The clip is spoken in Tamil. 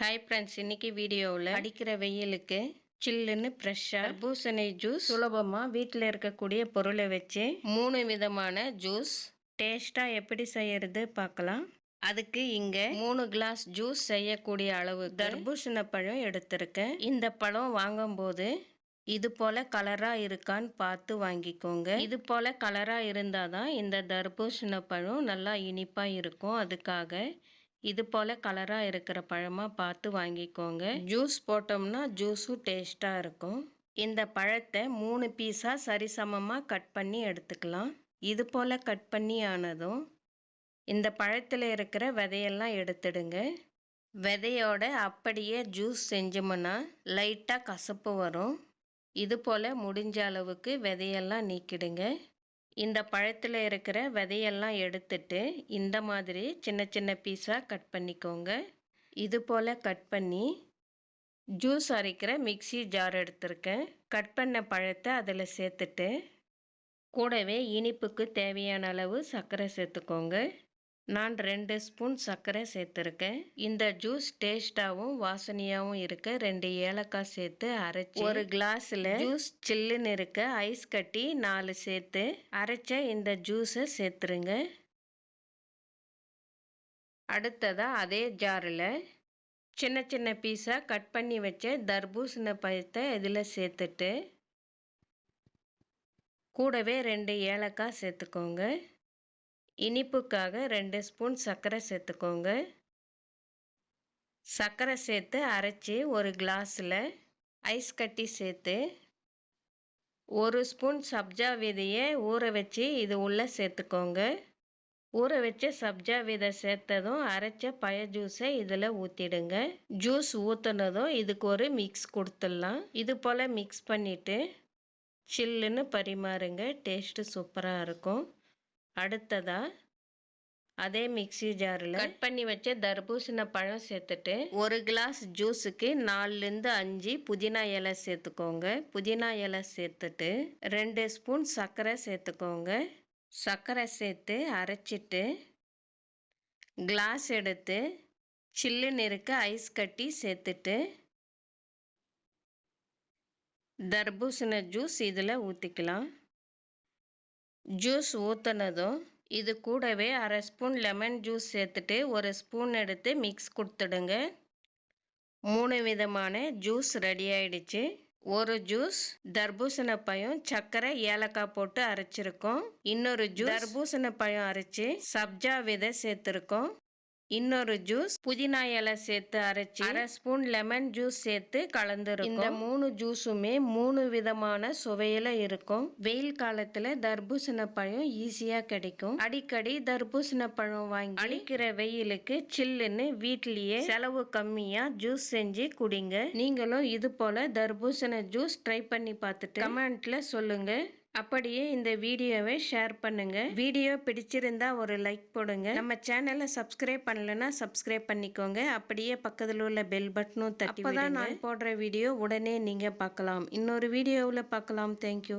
ஹாய் ஃப்ரெண்ட்ஸ் இன்னைக்கு வீடியோவில் அடிக்கிற வெயிலுக்கு சில்லுன்னு ஃப்ரெஷ்ஷாக பூசணி ஜூஸ் சுலபமாக வீட்டில் இருக்கக்கூடிய பொருளை வச்சு மூணு விதமான ஜூஸ் டேஸ்ட்டாக எப்படி செய்யறது பார்க்கலாம். அதுக்கு இங்கே மூணு கிளாஸ் ஜூஸ் செய்யக்கூடிய அளவு தர்பூசண பழம் எடுத்திருக்கேன். இந்த பழம் வாங்கும்போது இது போல கலரா இருக்கான்னு பார்த்து வாங்கிக்கோங்க. இது போல கலரா இருந்தாதான் இந்த தர்பூசண பழம் நல்லா இனிப்பா இருக்கும். அதுக்காக இது போல் கலராக இருக்கிற பழமாக பார்த்து வாங்கிக்கோங்க. ஜூஸ் போட்டோம்னா ஜூஸும் டேஸ்ட்டாக இருக்கும். இந்த பழத்தை மூணு பீஸாக சரிசமமாக கட் பண்ணி எடுத்துக்கலாம். இது போல் கட் பண்ணி ஆனதும் இந்த பழத்தில் இருக்கிற விதையெல்லாம் எடுத்துடுங்க. விதையோட அப்படியே ஜூஸ் செஞ்சோம்னா லைட்டாக கசப்பு வரும். இது போல் முடிஞ்ச அளவுக்கு விதையெல்லாம் நீக்கிடுங்க. இந்த பழத்தில் இருக்கிற விதையெல்லாம் எடுத்துட்டு இந்த மாதிரி சின்ன சின்ன பீஸாக கட் பண்ணிக்கோங்க. இது போல் கட் பண்ணி ஜூஸ் அரைக்கிற மிக்சி ஜார் எடுத்திருக்கேன். கட் பண்ண பழத்தை அதில் சேர்த்துட்டு கூடவே இனிப்புக்கு தேவையான அளவு சர்க்கரை சேர்த்துக்கோங்க. நான் ரெண்டு ஸ்பூன் சர்க்கரை சேர்த்துருக்கேன். இந்த ஜூஸ் டேஸ்டாகவும் வாசனையாகவும் இருக்க ரெண்டு ஏலக்காய் சேர்த்து அரைச்சி ஒரு கிளாஸில் ஜூஸ் சில்லுன்னு இருக்க ஐஸ் கட்டி நாலு சேர்த்து அரைச்ச இந்த ஜூஸை சேர்த்துருங்க. அடுத்ததாக அதே ஜாரில் சின்ன சின்ன பீஸாக கட் பண்ணி வச்ச தர்பூசணி பழத்தை இதில் சேர்த்துட்டு கூடவே ரெண்டு ஏலக்காய் சேர்த்துக்கோங்க. இனிப்புக்காக ரெண்டு ஸ்பூன் சர்க்கரை சேர்த்துக்கோங்க. சர்க்கரை சேர்த்து அரைச்சி ஒரு கிளாஸில் ஐஸ் கட்டி சேர்த்து ஒரு ஸ்பூன் சப்ஜா விதையை ஊற வச்சு இது உள்ளே சேர்த்துக்கோங்க. ஊற வச்ச சப்ஜா விதை சேர்த்ததும் அரைச்ச பழ ஜூஸை இதில் ஊற்றிடுங்க ஜூஸ் ஊற்றுனதும் இதுக்கு ஒரு மிக்ஸ் கொடுத்துடலாம். இது போல் மிக்ஸ் பண்ணிவிட்டு சில்லுன்னு பரிமாறுங்க. டேஸ்ட்டு சூப்பராக இருக்கும். அடுத்ததா? அதே மிக்சி ஜாரில் கட் பண்ணி வச்ச தர்பூசணி பழம் சேர்த்துட்டு ஒரு கிளாஸ் ஜூஸுக்கு நாலுலேருந்து அஞ்சு புதினா இலை சேர்த்துக்கோங்க. புதினா இலை சேர்த்துட்டு ரெண்டு ஸ்பூன் சர்க்கரை சேர்த்துக்கோங்க. சர்க்கரை சேர்த்து அரைச்சிட்டு கிளாஸ் எடுத்து சில்லுன்னு இருக்க ஐஸ் கட்டி சேர்த்துட்டு தர்பூசணி ஜூஸ் இதில் ஊற்றிக்கலாம் ஜூஸ் ஊற்றுனதும் இது கூடவே அரை ஸ்பூன் லெமன் ஜூஸ் சேர்த்துட்டு ஒரு ஸ்பூன் எடுத்து மிக்ஸ் கொடுத்துடுங்க. மூணு விதமான ஜூஸ் ரெடி ஆயிடுச்சு. ஒரு ஜூஸ் தர்பூசணி பழம் சர்க்கரை ஏலக்காய் போட்டு அரைச்சிருக்கோம். இன்னொரு ஜூஸ் தர்பூசணி பழம் அரைச்சி சப்ஜா விதை சேர்த்துருக்கோம். இன்னொரு ஜூஸ் புதினா இலை சேர்த்து அரைச்சி அரை ஸ்பூன் லெமன் ஜூஸ் சேர்த்து கலந்துருக்கும். இந்த மூணு ஜூஸுமே மூணு விதமான சுவையில இருக்கும். வெயில் காலத்துல தர்பூசணி பழம் ஈஸியா கிடைக்கும். அடிக்கடி தர்பூசணி பழம் வாங்கி அடிக்கிற வெயிலுக்கு சில்லுன்னு வீட்லயே செலவு கம்மியா ஜூஸ் செஞ்சு குடிங்க. நீங்களும் இது போல தர்பூசணி ஜூஸ் ட்ரை பண்ணி பார்த்துட்டு கமெண்ட்ல சொல்லுங்க. அப்படியே இந்த வீடியோவை ஷேர் பண்ணுங்க. வீடியோ பிடிச்சிருந்தா ஒரு லைக் போடுங்க. நம்ம சேனலை சப்ஸ்கிரைப் பண்ணலன்னா சப்ஸ்கிரைப் பண்ணிக்கோங்க. அப்படியே பக்கத்தில் உள்ள பெல் பட்டனும் தட்டி அப்பதான் நான் போடுற வீடியோ உடனே நீங்க பார்க்கலாம். இன்னொரு வீடியோவில் பார்க்கலாம். தேங்க்யூ